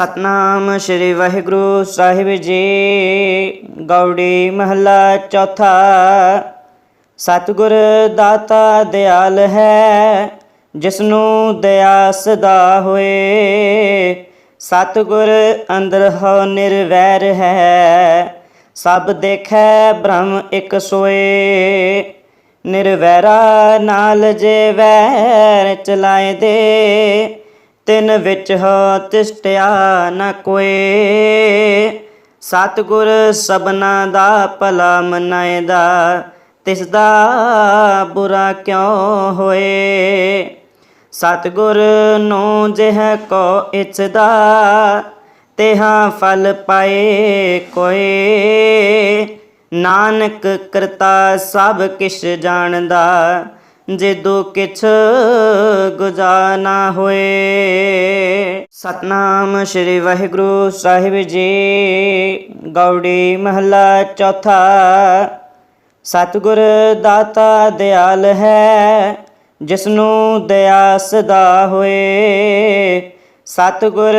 ਸਤਨਾਮ ਸ੍ਰੀ ਵਾਹਿਗੁਰੂ ਸਾਹਿਬ ਜੀ। ਗੌੜੀ ਮਹੱਲਾ ਚੌਥਾ। ਸਤਿਗੁਰ ਦਾਤਾ ਦਿਆਲ ਹੈ, ਜਿਸਨੂੰ ਦਇਆ ਸਦਾ ਹੋਏ। ਸਤਿਗੁਰ ਅੰਦਰ ਹੋ ਨਿਰਵੈਰ ਹੈ, ਸਭ ਦੇਖੈ ਬ੍ਰਹਮ ਇੱਕ ਸੋਏ। ਨਿਰਵੈਰਾ ਨਾਲ ਜੇ ਵੈਰ ਚਲਾਏ ਦੇ ਤਿਨ ਵਿੱਚ ਹੋ ਤਿਸਟਿਆ ਨ ਕੋਏ। ਸਤਿਗੁਰ ਸਬਨਾ ਦਾ ਭਲਾ ਮਨਾਇਦਾ ਤਿਸ ਦਾ ਬੁਰਾ ਕਿਉ ਹੋਏ? ਸਤਿਗੁਰ ਨੂੰ ਜਿਹ ਕੋ ਇਚਦਾ ਤੇਹਾ ਫਲ ਪਾਏ ਕੋਏ। ਨਾਨਕ ਕਰਤਾ ਸਭ ਕਿਛ ਜਾਣਦਾ ਜਿਦੂ ਕਿਛ ਗੁਜਾ ਹੋਏ। ਸਤਨਾਮ ਸ੍ਰੀ ਵਾਹਿਗੁਰੂ ਸਾਹਿਬ ਜੀ। ਗੌੜੀ ਮਹੱਲਾ ਚੌਥਾ। ਸਤਿਗੁਰ ਦਾਤਾ ਦਿਆਲ ਹੈ, ਜਿਸਨੂੰ ਦਇਆ ਸਦਾ ਹੋਏ। ਸਤਿਗੁਰ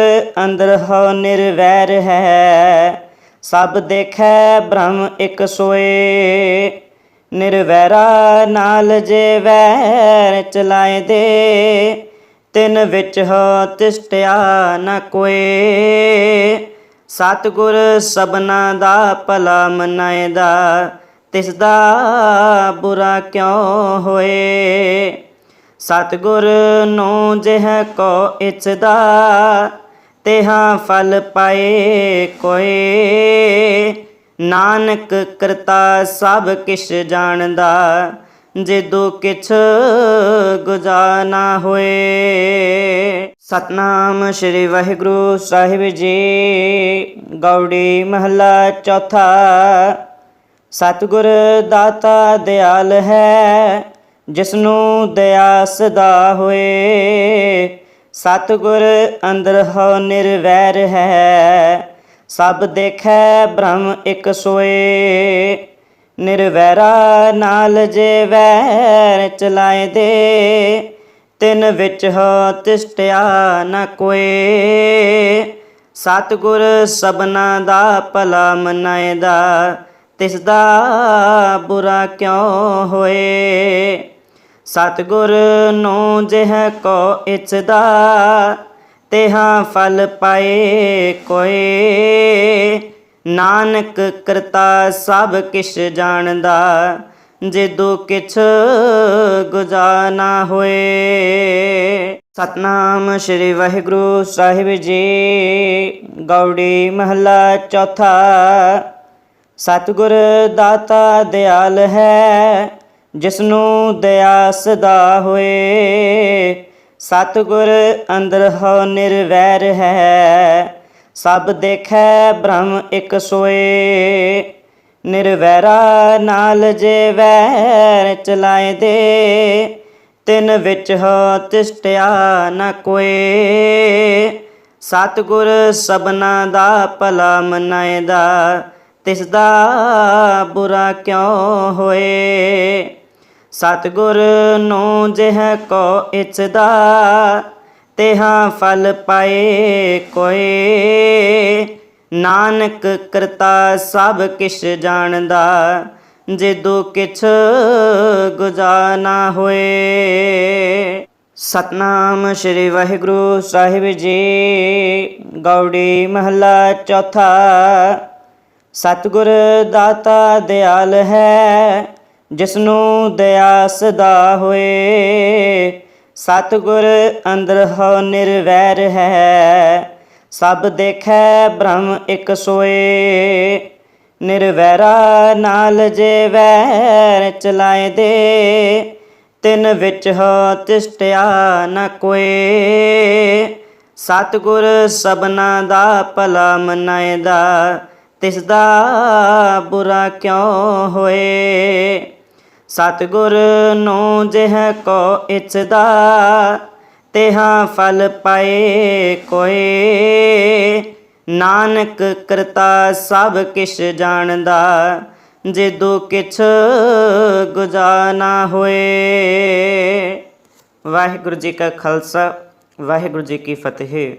ਅੰਦਰ ਹੋ ਨਿਰਵੈਰ ਹੈ, ਸਭ ਦੇਖੈ ਬ੍ਰਹਮ ਇਕ ਸੋਏ। ਨਿਰਵੈਰਾ ਨਾਲ ਜੇ ਵੈਰ ਚਲਾਏ ਦੇ, ਤਿਨ ਵਿੱਚ ਹੋ ਤਿਸਟਿਆ ਨ ਕੋਏ। ਸਤਿਗੁਰ ਸਬਨਾ ਦਾ ਭਲਾ ਮਨਾਇਦਾ ਤਿਸ ਦਾ ਬੁਰਾ ਕਿਉ ਹੋਏ? ਸਤਿਗੁਰ ਨੂੰ ਜਿਹ ਕੋ ਇਚਦਾ ਤੇਹਾ ਫਲ ਪਾਏ ਕੋਏ। ਨਾਨਕ ਕਰਤਾ ਸਭ ਕਿਛ ਜਾਣਦਾ ਜਿਦੂ ਕਿਛ ਗੁਜਾ ਨਾ ਹੋਏ। ਸਤਨਾਮ ਸ੍ਰੀ ਵਾਹਿਗੁਰੂ ਸਾਹਿਬ ਜੀ, ਗੌੜੀ ਮਹੱਲਾ ਚੌਥਾ। ਸਤਿਗੁਰ ਦਾਤਾ ਦਿਆਲ ਹੈ, ਜਿਸਨੂੰ ਦਇਆ ਸਦਾ ਹੋਏ। ਸਤਿਗੁਰ ਅੰਦਰ ਹੋ ਨਿਰਵੈਰ ਹੈ ਸਭ ਦੇਖੈ ਬ੍ਰਹਮ ਇਕ ਸੋਏ। ਨਿਰਵੈਰਾ ਨਾਲ ਜੇ ਵੈਰ ਚਲਾਏ ਦੇ, ਤਿਨ ਵਿੱਚ ਹੋ ਤਿਸਟਿਆ ਨ ਕੋਏ। ਸਤਿਗੁਰ ਸਬਨਾ ਦਾ ਭਲਾ ਮਨਾਇਦਾ ਤਿਸ ਦਾ ਬੁਰਾ ਕਿਉਂ ਹੋਏ? ਸਤਿਗੁਰ ਨੂੰ ਜਿਹ ਕੋ ਇਚਦਾ ਤੇਹਾ ਫਲ ਪਾਏ ਕੋਏ। ਨਾਨਕ ਕਰਤਾ ਸਭ ਕਿਛ ਜਾਣਦਾ, ਜਿਦੂ ਕਿਛ ਗੁਜਾ ਨਾ ਹੋਏ। ਸਤਨਾਮ ਸ੍ਰੀ ਵਾਹਿਗੁਰੂ ਸਾਹਿਬ ਜੀ, ਗੌੜੀ ਮਹੱਲਾ ਚੌਥਾ। ਸਤਿਗੁਰ ਦਾਤਾ ਦਿਆਲ ਹੈ, ਜਿਸਨੂੰ ਦਇਆ ਸਦਾ ਹੋਏ। ਸਤਿਗੁਰ ਅੰਦਰ ਹੋ ਨਿਰਵੈਰ ਹੈ, ਸਭ ਦੇਖੈ ਬ੍ਰਹਮ ਇੱਕ ਸੋਏ। ਨਿਰਵੈਰਾ ਨਾਲ ਜੇ ਵੈਰ ਚਲਾਏ ਦੇ ਤਿਨ ਵਿੱਚ ਹੋ ਤਿਸਟਿਆ ਨ ਕੋਏ। ਸਤਿਗੁਰ ਸਬਨਾ ਦਾ ਭਲਾ ਮਨਾਇਦਾ ਤਿਸ ਦਾ ਬੁਰਾ ਕਿਉ ਹੋਏ? ਸਤਿਗੁਰ ਨੂੰ ਜਿਹ ਕੋ ਇਚਦਾ ਤੇਹਾ ਫਲ ਪਾਏ ਕੋਏ। ਨਾਨਕ ਕਰਤਾ ਸਭ ਕਿਛ ਜਾਣਦਾ, ਜਿਦੂ ਕਿਛ ਗੁਜਾ ਨਾ ਹੋਏ। ਸਤਨਾਮ ਸ੍ਰੀ ਵਾਹਿਗੁਰੂ ਸਾਹਿਬ ਜੀ, ਗੌੜੀ ਮਹੱਲਾ ਚੌਥਾ। ਸਤਿਗੁਰ ਦਾਤਾ ਦਿਆਲ ਹੈ ਜਿਸਨੂੰ ਦਇਆ ਸਦਾ ਹੋਏ। ਸਤਿਗੁਰ ਅੰਦਰ ਹੋ ਨਿਰਵੈਰ ਹੈ। ਸਭ ਦੇਖੈ ਬ੍ਰਹਮ ਇੱਕ ਸੋਏ। ਨਿਰਵੈਰਾ ਨਾਲ ਜੇ ਵੈਰ ਚਲਾਏ ਦੇ, ਤਿਨ ਵਿੱਚ ਹੋ ਤਿਸਟਿਆ ਨ ਕੋਏ। ਸਤਿਗੁਰ ਸਬਨਾ ਦਾ ਭਲਾ ਮਨਾਇਦਾ ਤਿਸ ਦਾ ਬੁਰਾ ਕਿਉ ਹੋਏ? ਸਤਿਗੁਰ ਨੂੰ ਜਿਹ ਕੋ ਇਚਦਾ ਤੇਹਾ ਫਲ ਪਾਏ ਕੋਏ। ਨਾਨਕ ਕਰਤਾ ਸਭ ਕਿਛ ਜਾਣਦਾ, ਜਿਦੂ ਕਿਛ ਗੁਜਾ ਨਾ ਹੋਏ। ਵਾਹਿਗੁਰੂ ਜੀ ਕਾ ਖਾਲਸਾ, ਵਾਹਿਗੁਰੂ ਜੀ ਕੀ ਫਤਿਹ।